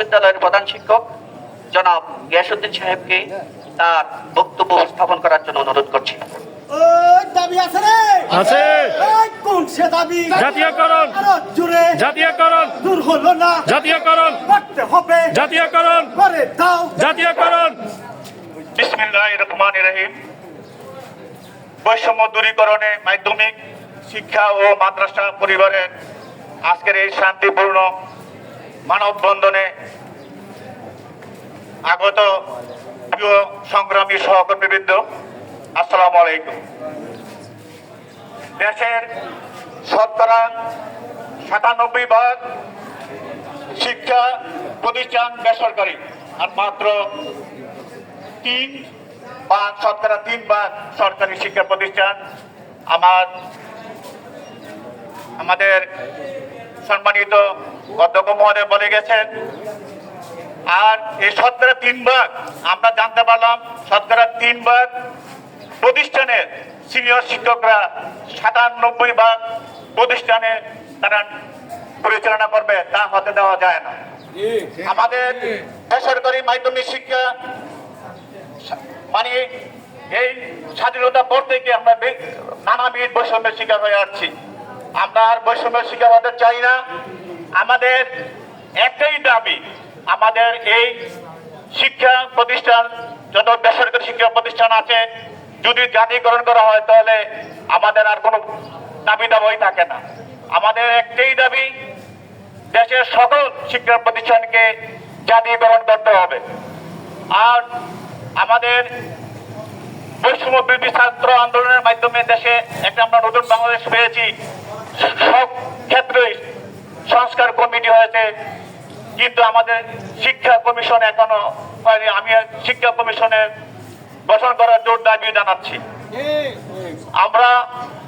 বিশ্ববিদ্যালয়ের প্রধান শিক্ষক জনাব গিয়াসুদ্দিন সাহেবকে তার বক্তব্য উপস্থাপন করার জন্য অনুরোধ করছি। দাবি আছে রে? আছে। কোন সে দাবি? জাতীয়করণ। জুড়ে জাতীয়করণ। দূর হলো না। জাতীয়করণ। করতে হবে। জাতীয়করণ। করে দাও। জাতীয়করণ। বিসমিল্লাহ রহমান রহিম। বৈষম্য দূরীকরণে মাধ্যমিক শিক্ষা ও মাদ্রাসা পরিবারের আজকের এই শান্তিপূর্ণ মানববন্ধনে আগত প্রিয় সংগ্রামী সহকর্মীবৃন্দ, আসসালামু আলাইকুম। দেশের শতকরা সাতানব্বই ভাগ শিক্ষা প্রতিষ্ঠান বেসরকারি, আর মাত্র তিন ভাগ শতকরা তিন ভাগ সরকারি শিক্ষা প্রতিষ্ঠান আমার, আমাদের সম্মানিত অধ্যক্ষ মহোদয় বলে গেছেন। আর এই শতকরা তিন ভাগ আমরা জানতে পারলাম শতকরা তিন ভাগ প্রতিষ্ঠানের সিনিয়র শিক্ষকরা সাতানব্বই ভাগ প্রতিষ্ঠানে তারা পরিচালনা করবে তা হতে দেওয়া যায় না। আমাদের বেসরকারি মাধ্যমিক শিক্ষা মানে এই স্বাধীনতা পর থেকে আমরা নানাবিধ বৈষম্যের শিকার হয়ে আসছি। আমরা আর বৈষম্যের শিকার হতে চাই না। আমাদের একটাই দাবি, আমাদের এই শিক্ষা প্রতিষ্ঠান, যত বেসরকারি শিক্ষা প্রতিষ্ঠান আছে, যদি জাতীয়করণ করা হয় তাহলে আমাদের আর কোনো দাবি দাবাই থাকে না। আমাদের একটাই দাবি, দেশের সকল শিক্ষা প্রতিষ্ঠানকে জাতীয়করণ করতে হবে। আর আমাদের বৈষম্য বিরোধী ছাত্র আন্দোলনের মাধ্যমে দেশে একটা আমরা নতুন বাংলাদেশ পেয়েছি। সব ক্ষেত্রে সংস্কার কমিটি হয়েছে, কিন্তু আমাদের শিক্ষা কমিশন এখনও আমি শিক্ষা কমিশনের গঠন করার জোর দাবি জানাচ্ছি। আমরা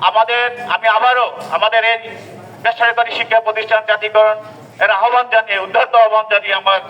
আমাদের, আমি আবারও আমাদের এই বেসরকারি শিক্ষা প্রতিষ্ঠান জাতিকরণ এর আহ্বান জানিয়ে উদ্ধার আহ্বান জানিয়ে আমার